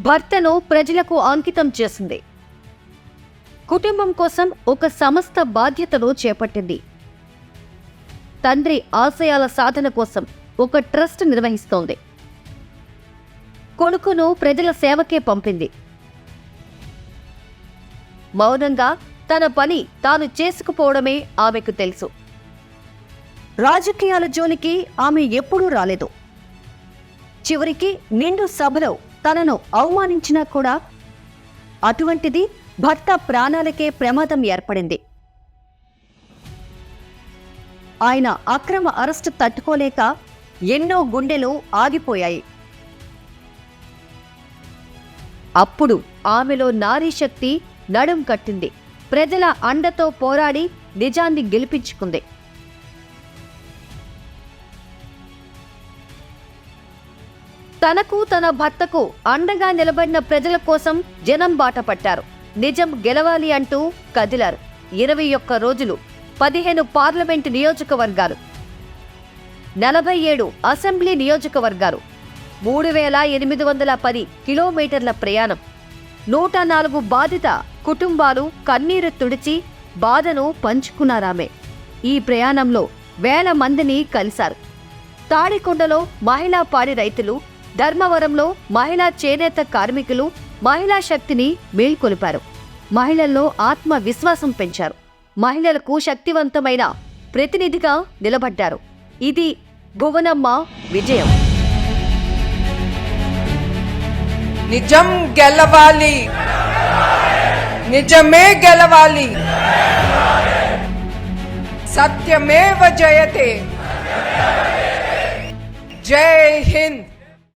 భర్తను ప్రజలకు అంకితం చేసింది. కుటుంబం కోసం ఒక సమస్త బాధ్యతను చేపట్టింది. తండ్రి ఆశయాల సాధన కోసం ఒక ట్రస్ట్ నిర్వహిస్తోంది. కొడుకును ప్రజల సేవకే పంపింది. మౌనంగా తన పని తాను చేసుకుపోవడమే ఆమెకు తెలుసు. రాజకీయాల జోలికి ఆమె ఎప్పుడూ రాలేదు. చివరికి నిండు సభలో తనను అవమానించినా కూడా అటువంటిది భర్త ప్రాణాలకే ప్రమాదం ఏర్పడింది. ఆయన అక్రమ అరెస్టు తట్టుకోలేక ఎన్నో గుండెలు ఆగిపోయాయి. అప్పుడు ఆమెలో నారీ శక్తి నడుం కట్టింది. ప్రజల అండతో పోరాడి నిజాన్ని గెలిపించుకుంది. తనకు తన భర్తకు అండగా నిలబడిన ప్రజల కోసం జనం బాట పట్టారు నిజం గెలవాలి అంటూ కదిలారు. ఇరవై ఒక్క రోజులు పదిహేను పార్లమెంటు నియోజకవర్గాలు. నలభై ఏడు అసెంబ్లీ నియోజకవర్గాలు. మూడు వేల ఎనిమిది వందల పది కిలోమీటర్ల ప్రయాణం. నూట నాలుగు బాధిత కుటుంబాలు కన్నీరు తుడిచి బాధను పంచుకున్నారామె. ఈ ప్రయాణంలో వేల మందిని కలిశారు. తాడికొండలో మహిళా పాడి రైతులు ధర్మవరంలో మహిళా చేనేత కార్మికులు మహిళా శక్తిని మేల్కొలిపారు. మహిళల్లో ఆత్మవిశ్వాసం పెంచారు. మహిళలకు శక్తివంతమైన ప్రతినిధిగా నిలబడ్డారు. ఇది భువనమ్మ విజయం. నిజం గెలవాలి. నిజమే గెలవాలి. సత్యమేవ జయతే. జై హింద్.